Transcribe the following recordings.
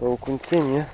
То у ні.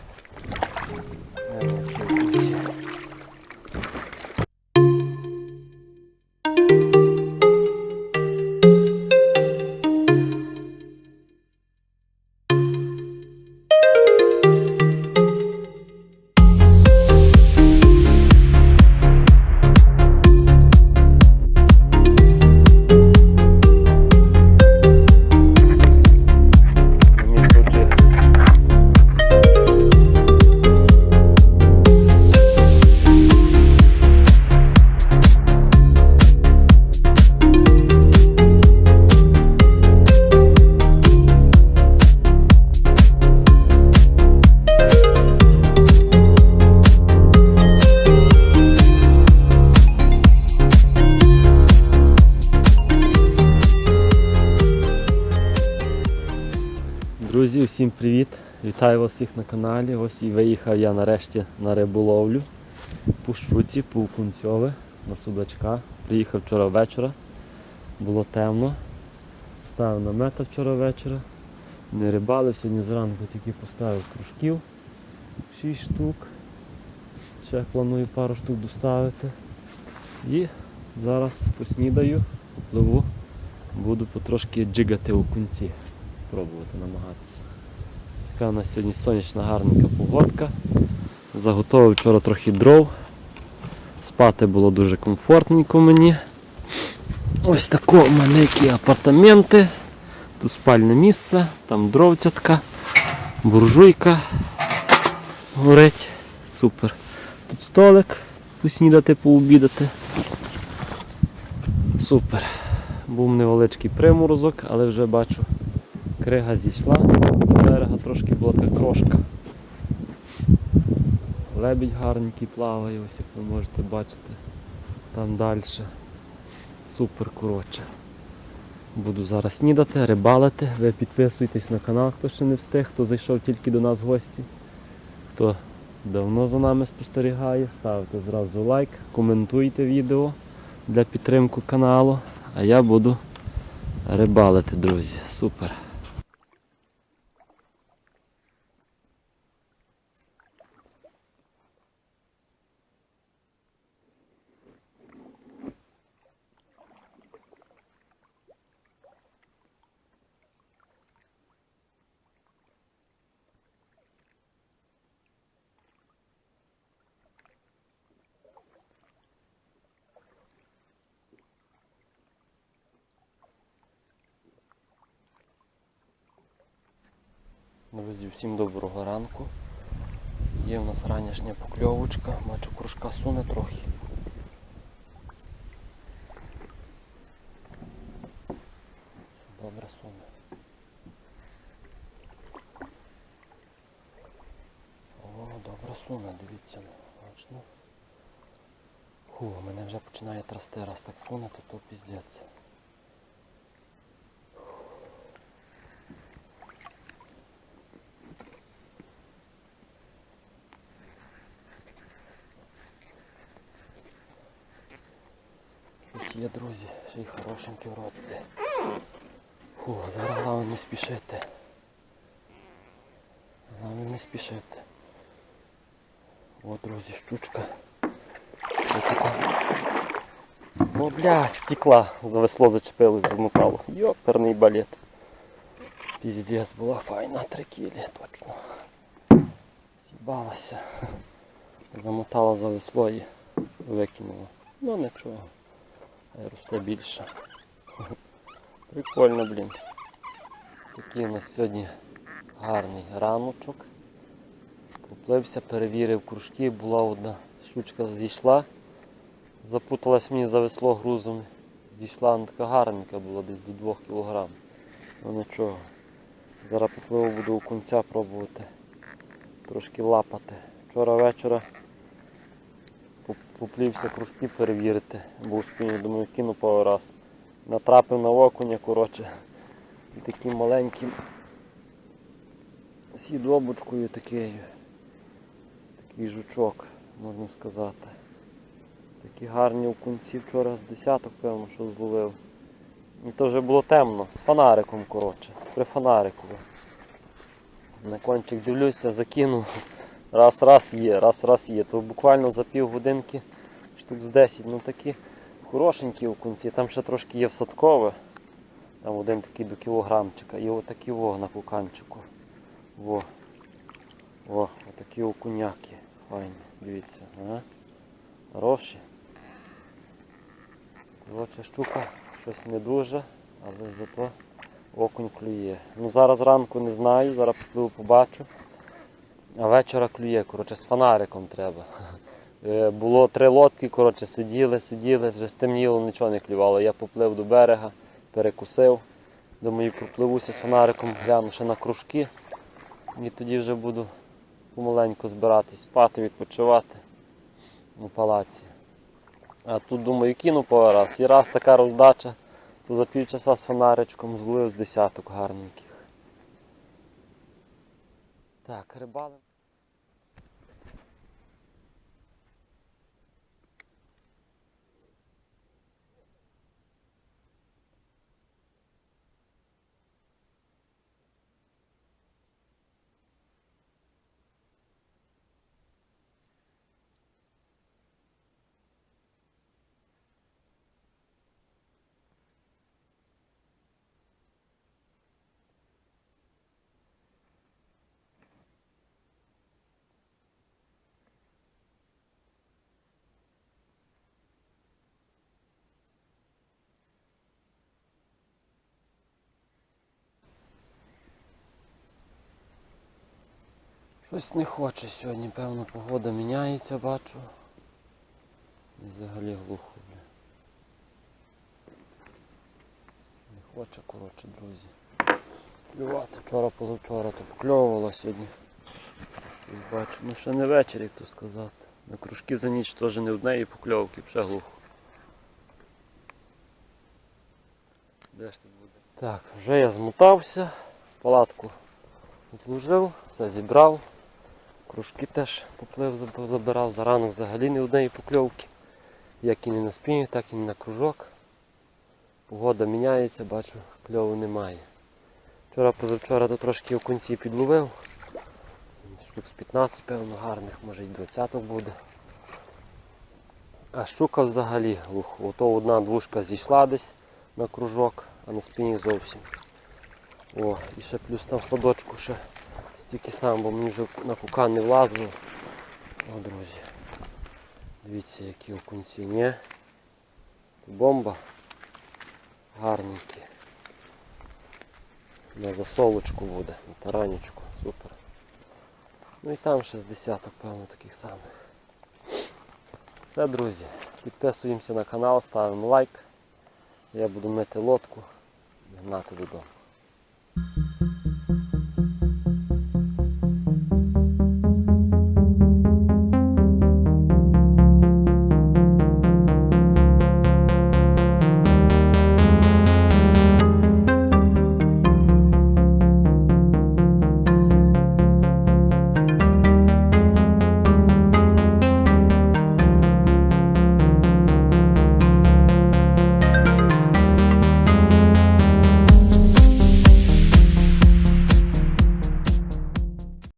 Друзі, всім привіт! Вітаю вас всіх на каналі. Ось і виїхав я нарешті на риболовлю по щуці, по на судачка. Приїхав вчора вечора, було темно. Поставив намета вчора вечора. Не рибалив, сьогодні зранку тільки поставив кружків 6 штук. Ще планую пару штук доставити. І зараз поснідаю, пливу, буду потрошки джигати у кунці пробувати намагатися. Така у нас сьогодні сонячна гарненька погодка. Заготовив вчора трохи дров. Спати було дуже комфортненько мені. Ось тако які апартаменти. Тут спальне місце, там дров така, буржуйка горить. Супер. Тут столик, поснідати, пообідати. Супер. Був невеличкий приморозок, але вже бачу, Крига зійшла, до берега трошки була така крошка. Лебідь гарненький плаває, ось як ви можете бачити. Там далі. Супер коротше. Буду зараз снідати, рибалити. Ви підписуйтесь на канал, хто ще не встиг, хто зайшов тільки до нас в гості. Хто давно за нами спостерігає, ставте зразу лайк, коментуйте відео для підтримки каналу. А я буду рибалити, друзі. Супер. Друзі, всім доброго ранку. Є в нас ранішня покльовочка, бачу кружка суне трохи. Добре суне. О, добре суне, дивіться, бачно. Фу, мене вже починає трасти, раз так суне, то то піздець. Є, друзі, ще й хорошенькі вроді. Фу, зараз головне не спішити. Головне не спішити. О, друзі, щучка. О, блядь, втекла, за весло зачепилось, замотало. Йоперний балет. Піздець, була файна, три кілі, точно. З'їбалася. Замотала за весло і викинула. Ну нічого. Росте більше. Прикольно, блін. Такий у нас сьогодні гарний раночок. Поплився, перевірив кружки, була одна щучка зійшла. Запуталась мені за весло грузом. Зійшла вона така гарненька була, десь до 2 кг. Ну нічого. Зараз попливу буду у кінця пробувати трошки лапати. Вчора вечора поплівся кружки перевірити, бо у спині, думаю, кину пару раз. Натрапив на окуня, коротше, і таким маленьким сідобочкою такий, такий жучок, можна сказати. Такі гарні окунці вчора з десяток, певно, що зловив. І то вже було темно, з фонариком, коротше, при фонарику. На кончик дивлюся, закинув. Раз, раз є, раз, раз є. То буквально за пів годинки штук з 10. Ну такі хорошенькі окунці. Там ще трошки є всадкове. Там один такий до кілограмчика. І отакі во на пуканчику. Во. О, отакі окуняки. Файні. Дивіться. Ага. Хороші. Коротше, щука щось не дуже, але зато окунь клює. Ну зараз ранку не знаю, зараз попливу побачу. А вечора клює, коротше, з фонариком треба. Е, Було три лодки, коротше, сиділи, сиділи, вже стемніло, нічого не клювало. Я поплив до берега, перекусив. Думаю, пропливуся з фонариком, гляну ще на кружки. І тоді вже буду помаленьку збиратись, спати, відпочивати у палаці. А тут думаю, кину по раз. І раз така роздача, то за півчаса з фонаричком зловив з десяток гарненьких. Так, рибалим. Щось не хоче сьогодні, певно, погода міняється, бачу. І взагалі глухо. бля. Не хоче, коротше, друзі. Клювати. Вчора позавчора то покльовувало сьогодні. І бачу, ну ще не вечір, як то сказати. На кружки за ніч теж не однієї покльовки, вже глухо. Де ж тут буде? Так, вже я змотався, палатку відложив, все зібрав. Кружки теж поплив, забирав, заранок взагалі не однієї покльовки. Як і не на спінінг, так і не на кружок. Погода міняється, бачу, кльову немає. Вчора позавчора то трошки окунці підловив. Штук з 15, певно, гарних, може й 20 буде. А щука взагалі глухо. Ото одна двушка зійшла десь на кружок, а на спінінг зовсім. О, і ще плюс там в садочку ще стільки сам, бо мені вже на кукан не влазило. О, друзі. Дивіться, які окунці, ні? Бомба. Гарненькі. На засолочку буде, на таранечку. Супер. Ну і там ще з десяток, певно, таких самих. Все, друзі. Підписуємося на канал, ставимо лайк. Я буду мити лодку і гнати додому.